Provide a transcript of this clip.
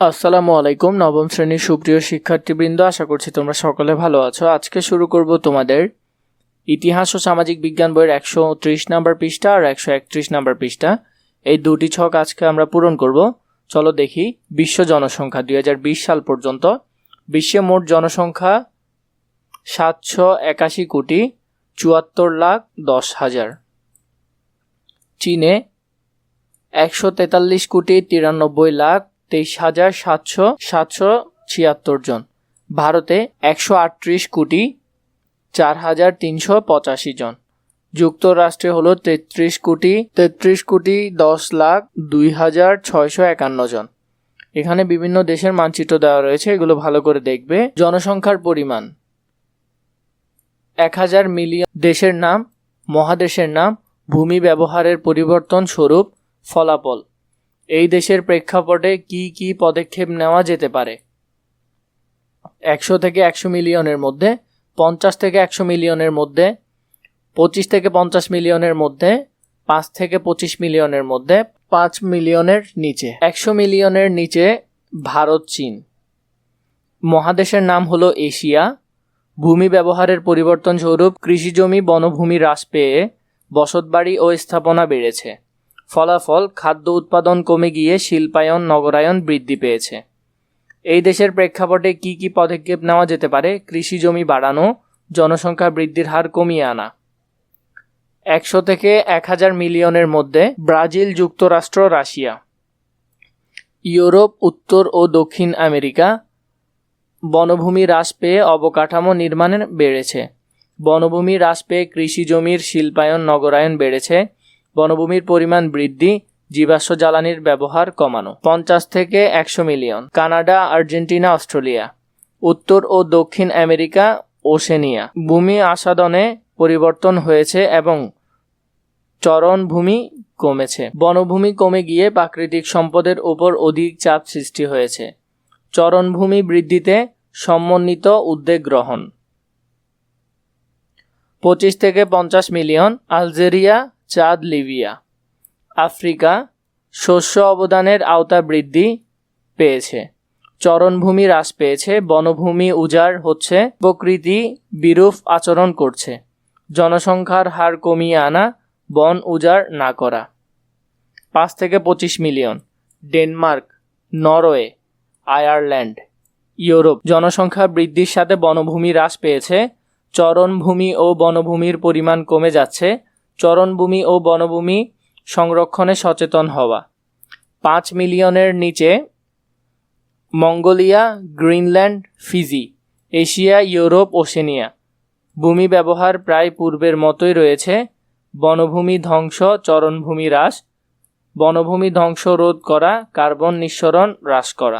আসসালামু আলাইকুম, নবম শ্রেণির সুপ্রিয় শিক্ষার্থীবৃন্দ, আশা করছি তোমরা সকলে ভালো আছো। আজকে শুরু করব তোমাদের ইতিহাস ও সামাজিক বিজ্ঞান বইয়ের একশো ত্রিশ নাম্বার পৃষ্ঠা আর একশো একত্রিশ নাম্বার পৃষ্ঠা। এই দুটি ছক আজকে আমরা পূরণ করব। চলো দেখি, বিশ্ব জনসংখ্যা দুই হাজার বিশ সাল পর্যন্ত। বিশ্বে মোট জনসংখ্যা সাতশো একাশি কোটি চুয়াত্তর লাখ দশ হাজার। চীনে একশো তেতাল্লিশ কোটি তিরানব্বই লাখ তেইশ হাজার সাতশো সাতশো ছিয়াত্তর জন। ভারতে একশো আটত্রিশ কোটি চার হাজার তিনশো পঁচাশি জন। যুক্তরাষ্ট্রে হলো তেত্রিশ কোটি তেত্রিশ কোটি দশ লাখ দুই হাজার ছয়শো একান্ন জন। এখানে বিভিন্ন দেশের মানচিত্র দেওয়া রয়েছে, এগুলো ভালো করে দেখবে। জনসংখ্যার পরিমাণ। এক হাজার মিলিয়ন দেশের নাম, মহাদেশের নাম, ভূমি ব্যবহারের পরিবর্তন স্বরূপ ফলাফল। এই দেশের প্রেক্ষাপটে কি কি পদক্ষেপ নেওয়া যেতে পারে? একশো থেকে একশো মিলিয়নের মধ্যে, পঞ্চাশ থেকে একশো মিলিয়নের মধ্যে, পঁচিশ থেকে পঞ্চাশ মিলিয়নের মধ্যে, পাঁচ থেকে পঁচিশ মিলিয়নের মধ্যে, পাঁচ মিলিয়নের নিচে। একশো মিলিয়নের নিচে ভারত, চীন। মহাদেশের নাম হলো এশিয়া। ভূমি ব্যবহারের পরিবর্তন স্বরূপ কৃষিজমি বনভূমি হ্রাস পেয়ে বসতবাড়ি ও স্থাপনা বেড়েছে। ফলাফল খাদ্য উৎপাদন কমে গিয়ে শিল্পায়ন, নগরায়ন বৃদ্ধি পেয়েছে। এই দেশের প্রেক্ষাপটে কি কি পদক্ষেপ নেওয়া যেতে পারে? কৃষি জমি বাড়ানো, জনসংখ্যা বৃদ্ধির হার কমিয়ে আনা। একশো থেকে এক হাজার মিলিয়নের মধ্যে ব্রাজিল যুক্তরাষ্ট্র, রাশিয়া। ইউরোপ, উত্তর ও দক্ষিণ আমেরিকা বনভূমি হ্রাস পেয়ে অবকাঠামো নির্মাণের বেড়েছে। বনভূমি হ্রাস পেয়ে কৃষি জমির শিল্পায়ন, নগরায়ন বেড়েছে। বনভূমির পরিমাণ বৃদ্ধি, জীবাশ্ম জ্বালানির ব্যবহার কমানো, পঞ্চাশ থেকে একশো মিলিয়ন। Canada, Argentina, Australia. উত্তর ও দক্ষিণ আমেরিকা, ওশেনিয়া। ভূমি আসাদনে পরিবর্তন হয়েছে এবং চরণভূমি কমেছে। বনভূমি কমে গিয়ে প্রাকৃতিক সম্পদের উপর অধিক চাপ সৃষ্টি হয়েছে। চরণভূমি বৃদ্ধিতে সমন্বিত উদ্যোগ গ্রহণ। পঁচিশ থেকে পঞ্চাশ million. Algeria Chad Libya. Africa শস্য অবদানের আওতা বৃদ্ধি পেয়েছে। চরণভূমি হ্রাস পেয়েছে, বনভূমি উজাড় হচ্ছে, প্রকৃতি বিরূপ আচরণ করছে। জনসংখ্যার হার কমিয়ে আনা, বন উজাড় না করা। পাঁচ থেকে পঁচিশ million. Denmark, Norway, Ireland, Europe. জনসংখ্যা বৃদ্ধির সাথে বনভূমি হ্রাস পেয়েছে, চরণভূমি ও বনভূমির পরিমাণ কমে যাচ্ছে চরণভূমি ও বনভূমি সংরক্ষণে সচেতন হওয়া। পাঁচ মিলিয়নের নিচে Mongolia, Greenland, Fiji, Asia, Europe, Oceania ভূমি ব্যবহার প্রায় পূর্বের মতোই রয়েছে। বনভূমি ধ্বংস, চরণভূমি হ্রাস, বনভূমি ধ্বংস রোধ করা, কার্বন নিঃসরণ হ্রাস করা।